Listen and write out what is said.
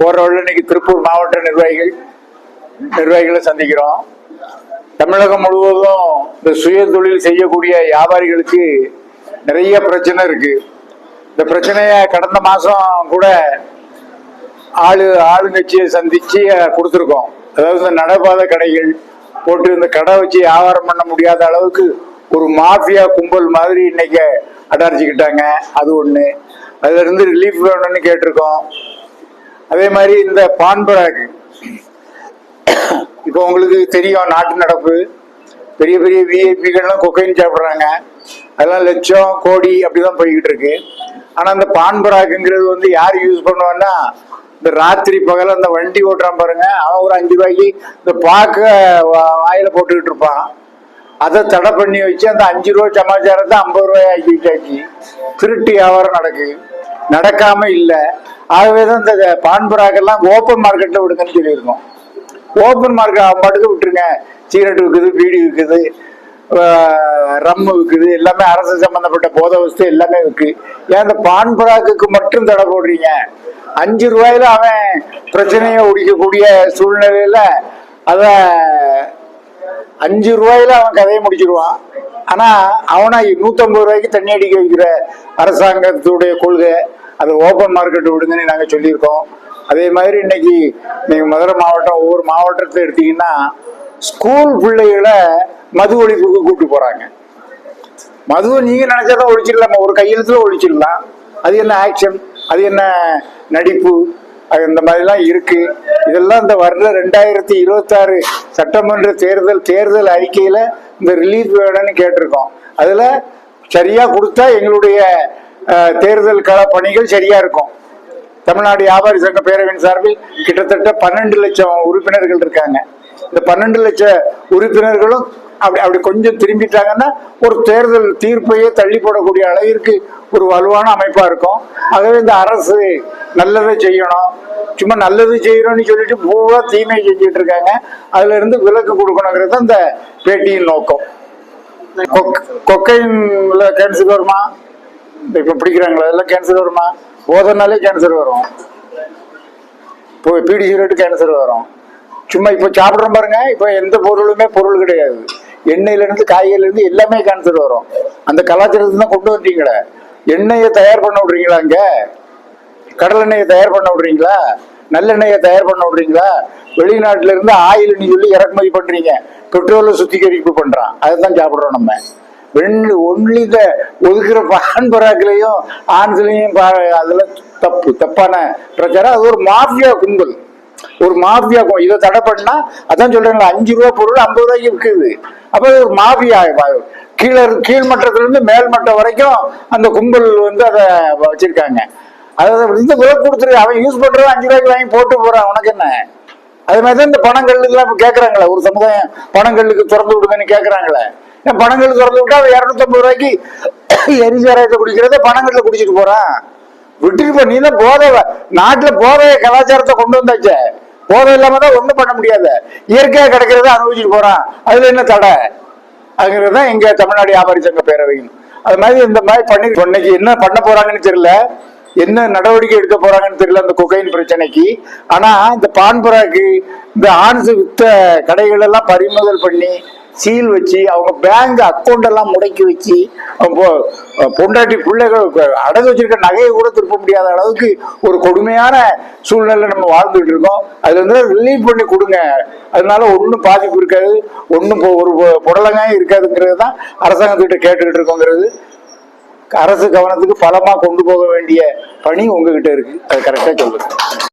போற வழியில் இன்னைக்கு திருப்பூர் மாவட்ட நிர்வாகிகள் நிர்வாகிகளை சந்திக்கிறோம். தமிழகம் முழுவதும் இந்த சுய தொழில் செய்யக்கூடிய வியாபாரிகளுக்கு நிறைய பிரச்சனை இருக்கு. இந்த பிரச்சனைய கடந்த மாசம் கூட ஆளு ஆளுங்கட்சியை சந்திச்சு கொடுத்துருக்கோம். அதாவது இந்த நடைபாதை கடைகள் போட்டு இந்த கடை வச்சு வியாபாரம் பண்ண முடியாத அளவுக்கு ஒரு மாஃபியா கும்பல் மாதிரி இன்னைக்கு அடாரிச்சுக்கிட்டாங்க அது ஒண்ணு. அதுல இருந்து ரிலீஃப் வேணும்னு கேட்டிருக்கோம். அதே மாதிரி இந்த பான்பராக். இப்போ உங்களுக்கு தெரியும் நாட்டு நடப்பு. பெரிய பெரிய விஐபிகள்லாம் கொக்கைன் சாப்பிட்றாங்க. அதெல்லாம் லட்சம் கோடி அப்படிதான் போய்கிட்டு இருக்கு ஆனால் அந்த பான்பராக்குங்கிறது வந்து யார் யூஸ் பண்ணுவான்னா இந்த ராத்திரி பகல அந்த வண்டி ஓட்டுறான் பாருங்க. அவன் ஒரு அஞ்சு ரூபாய்க்கு இந்த பாக்க வா- வாயில போட்டுக்கிட்டு இருப்பான். அதை தடை பண்ணி வச்சு அந்த அஞ்சு ரூபா சமாச்சாரத்தை ஐம்பது ரூபாய் ஆக்கி வச்சாச்சு. திருட்டு வியாபாரம் நடக்கு நடக்காம இல்லை. ஆகவே தான் இந்த பான்புறாக்கெல்லாம் ஓப்பன் மார்க்கெட்டில் விடுங்கன்னு சொல்லியிருக்கோம். ஓப்பன் மார்க்கெட் அவன் பாட்டுக்கு விட்டுருங்க. சிகரெட் விற்குது பீடி விற்குது ரம்மு விற்குது எல்லாமே அரசு சம்பந்தப்பட்ட போத வஸ்து எல்லாமே விற்கு ஏன் இந்த பான்பராக்குக்கு மட்டும் தடை போடுறீங்க? அஞ்சு ரூபாயில அவன் பிரச்சனையை ஒடிக்கக்கூடிய சூழ்நிலையில அதை அஞ்சு ரூபாயில அவன் கதையை முடிச்சிருவான் ஆனா அவனை நூத்தம்பது ரூபாய்க்கு தண்ணி அடிக்க வைக்கிற அரசாங்கத்துடைய கொள்கை அதை ஓப்பன் மார்க்கெட் விடுங்கன்னு நாங்க சொல்லியிருக்கோம். அதே மாதிரி இன்னைக்கு நீங்க மதுரை மாவட்டம் ஒவ்வொரு மாவட்டத்தை எடுத்தீங்கன்னா ஸ்கூல் பிள்ளைகளை மது ஒழிப்புக்கு கூப்பிட்டு போறாங்க. மதுவை நீங்க நினைச்சாதான் ஒழிச்சிடலாமா? ஒரு கையெழுத்துல ஒழிச்சிடலாம். அது என்ன ஆக்ஷன் அது என்ன நடிப்பு? இந்த மாதிரிலாம் இருக்கு. இதெல்லாம் இந்த வர்ற ரெண்டாயிரத்தி இருபத்தாறு சட்டமன்ற தேர்தல் தேர்தல் அறிக்கையில இந்த ரிலீஃப் வேணும்னு கேட்டிருக்கோம். அதுல சரியா கொடுத்தா எங்களுடைய தேர்தல் கள பணிகள் சரியா இருக்கும். தமிழ்நாடு வியாபாரி சங்க பேரவையின் சார்பில் கிட்டத்தட்ட பன்னெண்டு லட்சம் உறுப்பினர்கள் இருக்காங்க. இந்த பன்னெண்டு லட்சம் உறுப்பினர்களும் அப்படி அப்படி கொஞ்சம் திரும்பிட்டாங்கன்னா ஒரு தேர்தல் தீர்ப்பையே தள்ளி போடக்கூடிய அளவிற்கு ஒரு வலுவான அமைப்பா இருக்கும். ஆகவே இந்த அரசு நல்லதை செய்யணும். சும்மா நல்லது செய்யணும்னு சொல்லிட்டு பூரா தீமை செஞ்சுட்டு இருக்காங்க. அதுல இருந்து விலக்கு கொடுக்கணுங்கிறது தான் இந்த பேட்டியின் நோக்கம். கொக்கைன்ல கேன்சர் வருமா? இப்ப பிடிக்கிறாங்களா? அதெல்லாம் கேன்சர் வருமா? போதனாலே கேன்சர் வரும். இப்போ பீடி சிகரெட் கேன்சர் வரும். சும்மா இப்போ சாப்பிட்றோம் பாருங்க. இப்போ எந்த பொருளுமே பொருள் கிடையாது. எண்ணெயிலேருந்து காய்கறிலேருந்து எல்லாமே கேன்சர் வரும். அந்த கலாச்சாரத்தை தான் கொண்டு வந்தீங்களே. எண்ணெயை தயார் பண்ண விடுறீங்களா அங்க? கடலெண்ணெயை தயார் பண்ண விடுறீங்களா? நல்லெண்ணெயை தயார் பண்ண விடுறீங்களா? வெளிநாட்டுல இருந்து ஆயில்னு சொல்லி இறக்குமதி பண்றீங்க. பெட்ரோலை சுத்திகரிப்பு பண்றான். அதுதான் சாப்பிடுறோம் நம்ம. வெள்ளி ஒன்லி இந்த ஒதுக்குற பான் பராக்கிலையும் ஆண்களையும் அதெல்லாம் தப்பு தப்பான பிரச்சாரம். அது ஒரு மாஃபியா கும்பல். ஒரு மாஃபியா இதை தடை பண்ணா அதான் சொல்றேன் அஞ்சு ரூபா பொருள் ஐம்பது ரூபாய்க்கு விற்குது அப்ப ஒரு மாஃபியா கீழே கீழ்மட்டத்திலிருந்து மேல்மட்டம் மேல் மட்டம் வரைக்கும் அந்த கும்பல் வந்து அதை வச்சிருக்காங்க. அதாவது இந்த விலை கொடுத்துரு அவன் யூஸ் பண்றது அஞ்சு ரூபாய்க்கு வாங்கி போட்டு போறான். உனக்கு என்ன? அது மாதிரி தான் இந்த பணங்கள்லாம் இப்ப கேட்குறாங்களே ஒரு சமுதாயம் பணங்களுக்கு திறந்து விடுங்கன்னு கேக்குறாங்களே. ஏன் பணங்கள் திறந்து விட்டா அவன் இரநூத்தம்பது ரூபாய்க்கு எரிசாராயத்தை குடிக்கிறத பணங்கள்ல குடிச்சிட்டு போறான். விட்டுட்டு போ. நீ தான் போதை நாட்டில் நாட்டுல போதை கலாச்சாரத்தை கொண்டு வந்தாச்சே. போதை இல்லாம தான் ஒண்ணும் பண்ண முடியாது. இயற்கையா கிடைக்கிறத அனுபவிச்சுட்டு போறான். அதுல என்ன தடை? அதுங்கிறது தான் எங்க தமிழ்நாடு வியாபாரி சங்க பேரவையும் அது மாதிரி இந்த மாதிரி பண்ணி இன்னைக்கு என்ன பண்ண போறாங்கன்னு தெரியல. என்ன நடவடிக்கை எடுக்க போறாங்கன்னு தெரியல அந்த குகையின் பிரச்சனைக்கு. ஆனா இந்த பான்புராக்கு இந்த ஆன்ஸ் வித்த கடைகள் எல்லாம் பறிமுதல் பண்ணி சீல் வச்சு அவங்க பேங்க் அக்கௌண்ட் எல்லாம் முடக்கி வச்சு பொண்டாட்டி பிள்ளைகள் அடகு வச்சிருக்க நகையை கூட திருப்ப முடியாத அளவுக்கு ஒரு கொடுமையான சூழ்நிலை நம்ம வாழ்ந்துட்டு இருக்கோம். அதுல இருந்து ரிலீவ் பண்ணி கொடுங்க. அதனால ஒன்றும் பாதிப்பு இருக்காது. ஒன்றும் ஒரு புடலங்காயும் இருக்காதுங்கிறது தான் அரசாங்கத்துக்கிட்ட கேட்டுக்கிட்டு இருக்கோங்கிறது. அரசு கவனத்துக்கு பலமா கொண்டு போக வேண்டிய பணி உங்ககிட்ட இருக்கு. அது கரெக்டா சொல்லுங்க.